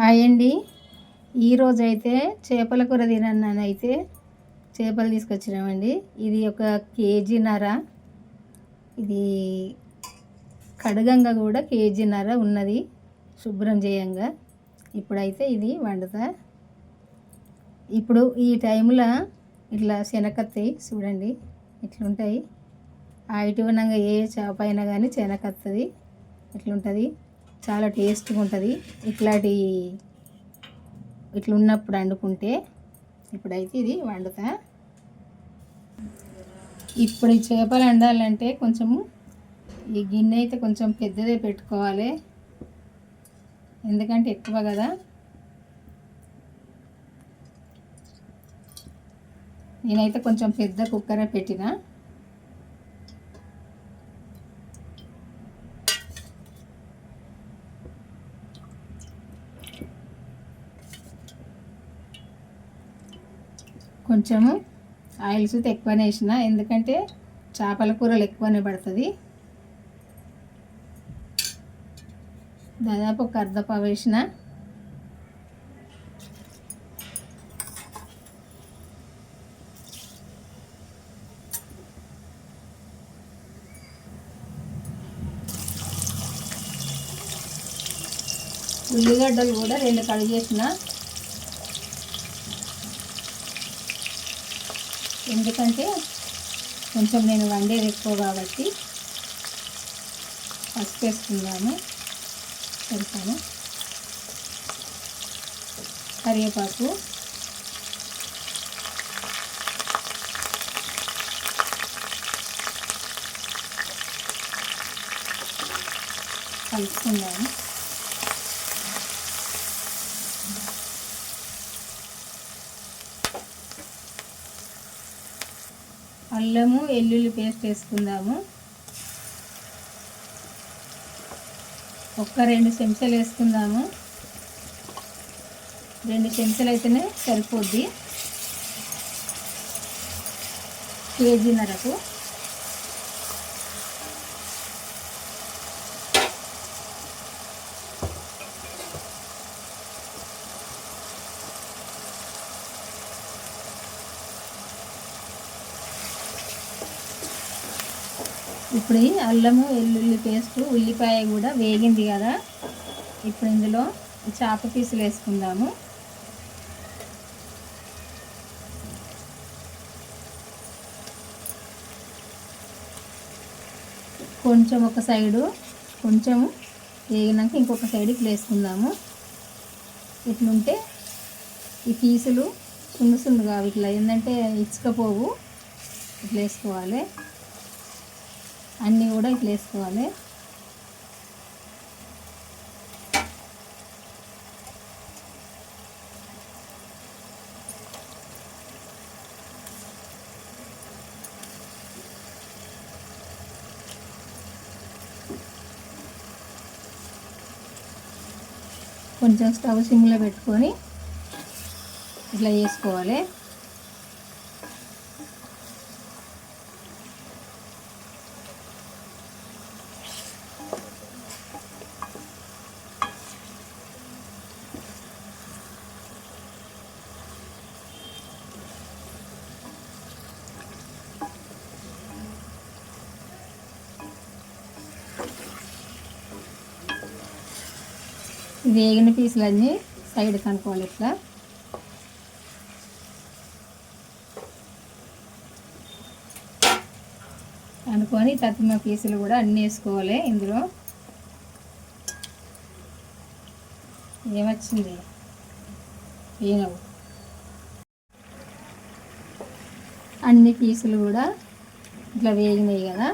Hi అండి. ఈరోజు అయితే చేపల కూర తినన్నాను అయితే చేపలు తీసుకొచ్చినామండి. ఇది ఒక కేజీన్నర ఇది కడగంగా కూడా కేజీన్నర ఉన్నది. శుభ్రం చేయంగా. ఇప్పుడైతే ఇది వండుతా. ఇప్పుడు ఈ టైంలో ఇట్లా శనకత్తాయి చూడండి ఇట్లుంటాయి ఆ ఇటువనంగా ఏ చేప అయినా కానీ శనకత్తది ఇట్లుంటుంది చాలా టేస్ట్గా ఉంటుంది. ఇట్లాంటి ఇట్లా ఉన్నప్పుడు వండుకుంటే ఇప్పుడైతే ఇది వండుతా. ఇప్పుడు ఈ చేపలు వండాలంటే కొంచెము ఈ గిన్నె అయితే కొంచెం పెద్దదే పెట్టుకోవాలి. ఎందుకంటే ఎక్కువ కదా. నేనైతే కొంచెం పెద్ద కుక్కరే పెట్టిన. కొంచెము ఆయిల్స్ ఎక్కువనే వేసిన. ఎందుకంటే చేపల కూరలు ఎక్కువనే పడుతుంది. దాదాపు ఒక అర్ధపావు వేసిన. ఉల్లిగడ్డలు కూడా రెండు కడిగేసిన. ఎందుకంటే కొంచెం నేను వండేది ఎక్కువ కాబట్టి పసుపు వేసుకుందాము. పెడతాను. కరివేపాకు. కలుపుకుందాము. అల్లము వెల్లుల్లి పేస్ట్ వేసుకుందాము. ఒక్క రెండు చెంచాలు వేసుకుందాము. రెండు చెంచాలు అయితేనే సరిపోద్ది. కేజీన్నరకు ఇప్పుడు ఈ అల్లము వెల్లుల్లి పేస్ట్ ఉల్లిపాయ కూడా వేగింది కదా. ఇప్పుడు ఇందులో చేప పీసులు వేసుకుందాము. కొంచెం ఒక సైడు కొంచెం వేగినాక ఇంకొక సైడ్ ఇట్లా వేసుకుందాము. ఇట్లుంటే ఈ పీసులు సున్ను సున్నుగా ఇట్లా ఏంటంటే ఇచ్చుకపోవు. ఇట్లా వేసుకోవాలి. అన్నీ కూడా ఇట్లా వేసుకోవాలి. కొంచెం స్టవ్ సిమ్లో పెట్టుకొని ఇట్లా వేసుకోవాలి. వేగిన పీసులన్నీ సైడ్ కనుక్కోవాలి ఇట్లా. అనుకొని తత్తిమ పీసులు కూడా అన్నీ వేసుకోవాలి ఇందులో. ఏమొచ్చింది? ఏనవు అన్ని పీసులు కూడా ఇట్లా వేగినాయి కదా.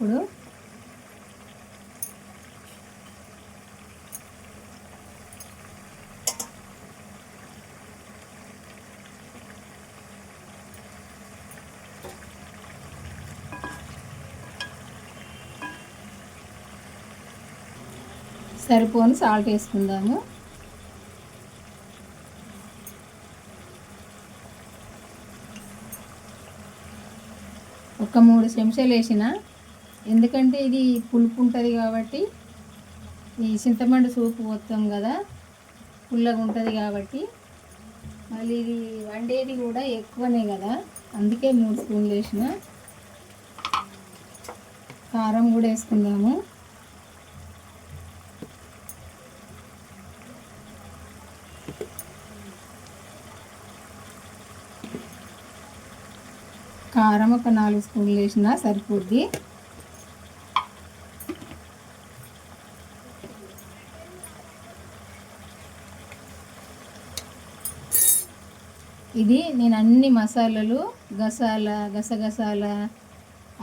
ఇప్పుడు సరిపోని సాల్ట్ వేసుకుందాము. ఒక మూడు చెంచాలు వేసిన ఎందుకంటే ఇది పులుపు ఉంటుంది కాబట్టి ఈ చింతపండు సూపు పోతాం కదా పుల్లగా ఉంటుంది కాబట్టి మళ్ళీ ఇది వండేది కూడా ఎక్కువనే కదా అందుకే మూడు స్పూన్లు వేసిన. కారం కూడా వేసుకుందాము. కారం ఒక నాలుగు స్పూన్లు వేసిన సరిపోద్ది. ఇది నేను అన్ని మసాలాలు గసాల గసగసాల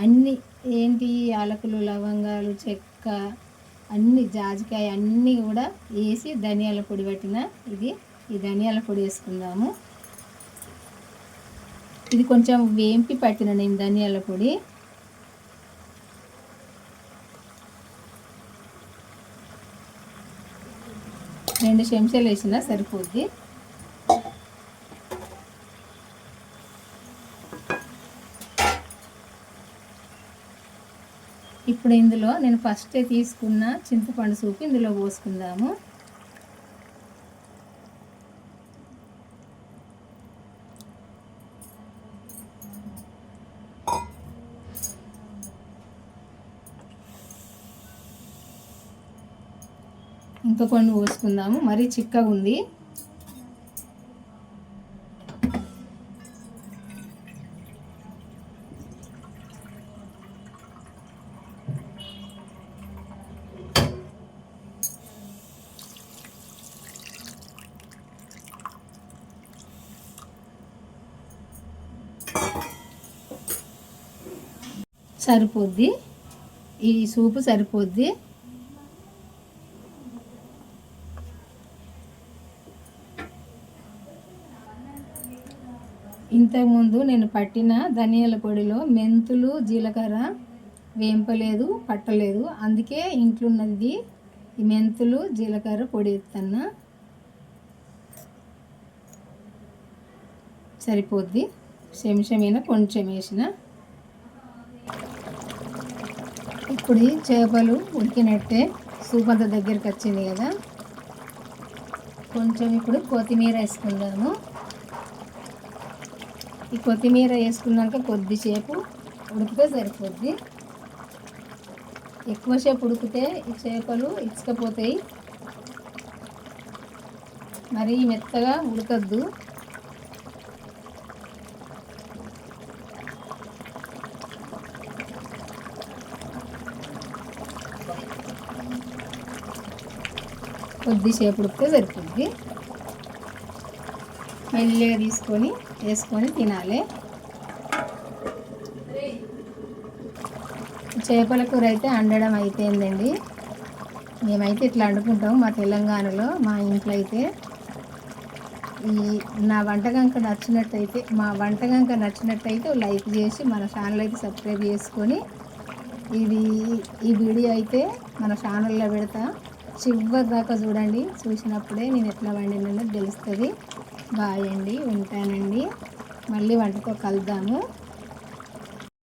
అన్ని ఏంటి యాలకులు లవంగాలు చెక్క అన్ని జాజికాయ అన్నీ కూడా వేసి ధనియాల పొడి పట్టిన ఇది. ఈ ధనియాల పొడి వేసుకుందాము. ఇది కొంచెం వేంపి పట్టిన నేను ధనియాల పొడి. రెండు చెంచాలు వేసిన సరిపోద్ది. ఇప్పుడు ఇందులో నేను ఫస్టే తీసుకున్న చింతపండు సూపు ఇందులో పోసుకుందాము. ఇంకా కొన్ని పోసుకుందాము. మరీ చిక్కగా ఉంది సరిపోద్ది. ఈ సూపు సరిపోద్ది. ఇంతకుముందు నేను పట్టిన ధనియాల పొడిలో మెంతులు జీలకర్ర వేంపలేదు పట్టలేదు. అందుకే ఇంట్లో ఉన్నది ఈ మెంతులు జీలకర్ర పొడి ఎత్తన్నా. సరిపోద్ది. చెంచమైన కొంచెం వేసిన. ఇప్పుడు ఈ చేపలు ఉడికినట్టే సూప్ అంత దగ్గరికి వచ్చింది కదా. కొంచెం ఇప్పుడు కొత్తిమీర వేసుకుందాము. ఈ కొత్తిమీర వేసుకున్నాక కొద్దిసేపు ఉడికితే సరిపోద్ది. ఎక్కువసేపు ఉడికితే ఈ చేపలు ఇచ్చకపోతాయి మరీ మెత్తగా ఉడకద్దు. కొద్దిసేపు ఉడికితే సరిపోద్ది. మెల్లిగా తీసుకొని వేసుకొని తినాలి. చేపల కూర అయితే వండడం అయిపోయిందండి. మేమైతే ఇట్లా వండుకుంటాం మా తెలంగాణలో మా ఇంట్లో అయితే. ఈ నా వంటగంక నచ్చినట్టయితే మా వంటగంక నచ్చినట్టయితే లైక్ చేసి మన ఛానల్ అయితే సబ్స్క్రైబ్ చేసుకొని ఇది ఈ వీడియో అయితే మన ఛానల్లో పెడతా. చివరి దాకా చూడండి. చూసినప్పుడే నేను ఎట్లా వండినో తెలుస్తుంది. బాయ్ అండి ఉంటానండి మళ్ళీ వంటతో కలుద్దాము.